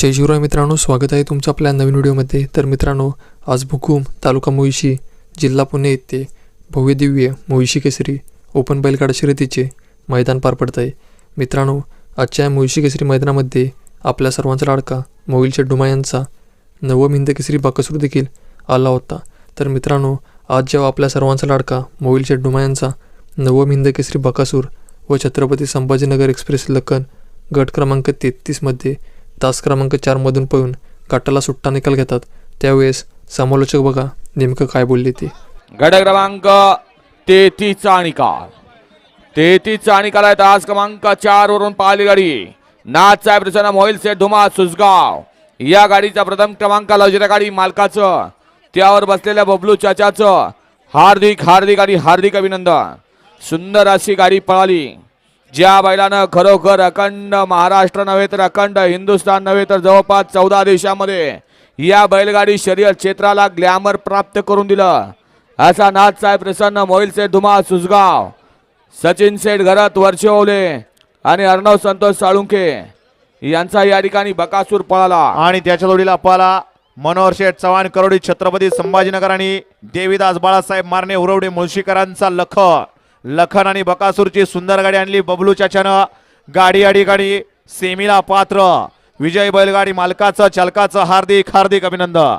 जय शिवराय मित्रांनो स्वागत आहे तुमचं आपल्या नवीन व्हिडिओमध्ये. तर मित्रांनो आज भुकुम तालुका मोहिशी जिल्हा पुणे येथे भव्य दिव्य मोहिशी केसरी ओपन बैलगाडा शर्यतीचे मैदान पार पडत आहे. मित्रांनो आजच्या या मोहिशी केसरी मैदानामध्ये आपल्या सर्वांचा लाडका मोहिलच्या चड्डुमा यांचा नवम हिंद केसरी बाकसूर देखील आला होता. तर मित्रांनो आज जेव्हा आपल्या सर्वांचा लाडका मोहिलच्या चड्डुमा यांचा नवम हिंद केसरी बकासूर व छत्रपती संभाजीनगर एक्सप्रेस लखन गट क्रमांक तेहतीसमध्ये तास क्रमांक चारमधून पळून गटाला सुट्टा निकाल घेतात. त्यावेळेस समालोचक बघा नेमकं काय बोलले ते. गट क्रमांक तेहतीसचा निकाल. तेहतीसचा निकाल आहे तास क्रमांक चार वरून पाहिली गाडी. नाथ साहेब प्रसन्न मोहिल सेठ धुमा सुसगाव या गाडीचा प्रथम क्रमांक लवजऱ्या गाडी मालकाचं. त्यावर बसलेल्या बबलू चाचाचं. हार्दिक हार्दिक आणि हार्दिक अभिनंदन. सुंदर अशी गाडी पळाली. ज्या बैलानं खरोखर अखंड महाराष्ट्र नव्हे तर अखंड हिंदुस्थान नव्हे तर जवळपास चौदा देशामध्ये या बैलगाडी शर्यत क्षेत्राला ग्लॅमर प्राप्त करून दिलं. असा नाथ साहेब प्रसन्न मोहिल सेठ धुमा सुसगाव सचिन सेठ घरात वर्षवले आणि अर्णव संतोष साळुंखे यांचा या ठिकाणी बकासूर पळाला. आणि त्याच्या जोडीला पळाला मनोहर शेठ चव्हाण करोडी छत्रपती संभाजीनगर आणि देवीदास बाळासाहेब मारणे उरवडे मुळशीकरांचा लख लखन आणि बकासूरची सुंदर गाडी आणली बबलू चाच्यानं गाडी आडी गाडी सेमीला पात्र. विजय बैलगाडी मालकाचं चालकाचं हार्दिक हार्दिक अभिनंदन.